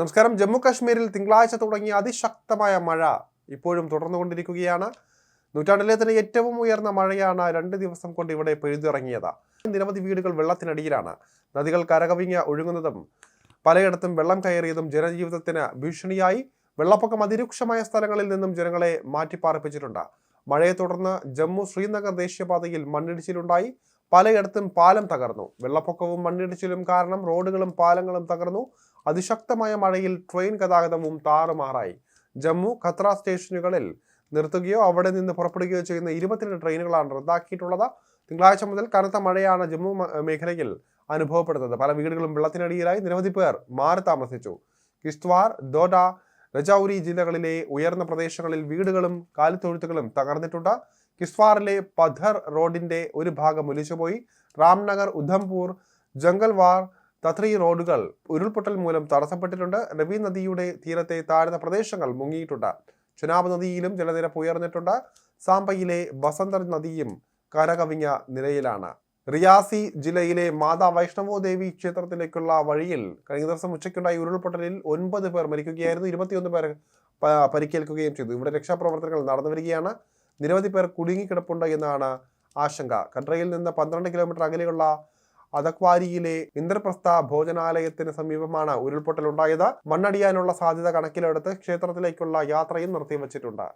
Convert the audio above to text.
നമസ്കാരം. ജമ്മു കാശ്മീരിൽ തിങ്കളാഴ്ച തുടങ്ങിയ അതിശക്തമായ മഴ ഇപ്പോഴും തുടർന്നുകൊണ്ടിരിക്കുകയാണ്. നൂറ്റാണ്ടിലെ തന്നെ ഏറ്റവും ഉയർന്ന മഴയാണ് രണ്ട് ദിവസം കൊണ്ട് ഇവിടെ പെയ്തിറങ്ങിയത്. നിരവധി വീടുകൾ വെള്ളത്തിനടിയിലാണ്. നദികൾ കരകവിഞ്ഞ് ഒഴുകുന്നതും പലയിടത്തും വെള്ളം കയറിയതും ജനജീവിതത്തിന് ഭീഷണിയായി. വെള്ളപ്പൊക്കം അതിരൂക്ഷമായ സ്ഥലങ്ങളിൽ നിന്നും ജനങ്ങളെ മാറ്റിപ്പാർപ്പിച്ചിട്ടുണ്ട്. മഴയെ തുടർന്ന് ജമ്മു ശ്രീനഗർ ദേശീയപാതയിൽ മണ്ണിടിച്ചിലുണ്ടായി. പലയിടത്തും പാലം തകർന്നു. വെള്ളപ്പൊക്കവും മണ്ണിടിച്ചിലും കാരണം റോഡുകളും പാലങ്ങളും തകർന്നു. അതിശക്തമായ മഴയിൽ ട്രെയിൻ ഗതാഗതവും താറുമാറായി. ജമ്മു ഖത്ര സ്റ്റേഷനുകളിൽ നിർത്തുകയോ അവിടെ നിന്ന് പുറപ്പെടുകയോ ചെയ്യുന്ന ഇരുപത്തിരണ്ട് ട്രെയിനുകളാണ് റദ്ദാക്കിയിട്ടുള്ളത്. തിങ്കളാഴ്ച മുതൽ കനത്ത മഴയാണ് ജമ്മു മേഖലയിൽ അനുഭവപ്പെടുന്നത്. പല വീടുകളും വെള്ളത്തിനടിയിലായി. നിരവധി പേർ മാറി താമസിച്ചു. കിസ്ത്വാർ ദോഡ രജൌരി ജില്ലകളിലെ ഉയർന്ന പ്രദേശങ്ങളിൽ വീടുകളും കാലിത്തൊഴുത്തുകളും തകർന്നിട്ടുണ്ട്. കിസ്വാറിലെ പഥർ റോഡിന്റെ ഒരു ഭാഗം ഒലിച്ചുപോയി. റാംനഗർ ഉധംപൂർ ജംഗൽവാർ തത്രി റോഡുകൾ ഉരുൾപൊട്ടൽ മൂലം തടസ്സപ്പെട്ടിട്ടുണ്ട്. രവി നദിയുടെ തീരത്തെ താഴ്ന്ന പ്രദേശങ്ങൾ മുങ്ങിയിട്ടുണ്ട്. ചുനാബ് നദിയിലും ജലനിരപ്പ് ഉയർന്നിട്ടുണ്ട്. സാമ്പയിലെ ബസന്തർ നദിയും കരകവിഞ്ഞ നിലയിലാണ്. റിയാസി ജില്ലയിലെ മാതാ വൈഷ്ണവോ ദേവി ക്ഷേത്രത്തിലേക്കുള്ള വഴിയിൽ കഴിഞ്ഞ ദിവസം ഉച്ചയ്ക്കുണ്ടായ ഉരുൾപൊട്ടലിൽ ഒൻപത് പേർ മരിക്കുകയായിരുന്നു. ഇരുപത്തിയൊന്ന് പേർ പരിക്കേൽക്കുകയും ചെയ്തു. ഇവിടെ രക്ഷാപ്രവർത്തനങ്ങൾ നടന്നു വരികയാണ്. നിരവധി പേർ കുടുങ്ങിക്കിടപ്പുണ്ട് എന്നാണ് ആശങ്ക. കട്രയിൽ നിന്ന് പന്ത്രണ്ട് കിലോമീറ്റർ അകലെയുള്ള അതക്വാരിയിലെ ഇന്ദ്രപ്രസ്ഥ ഭോജനാലയത്തിന് സമീപമാണ് ഉരുൾപൊട്ടൽ ഉണ്ടായത് മണ്ണടിയാനുള്ള സാധ്യത കണക്കിലെടുത്ത് ക്ഷേത്രത്തിലേക്കുള്ള യാത്രയും നിർത്തിവച്ചിട്ടുണ്ട്.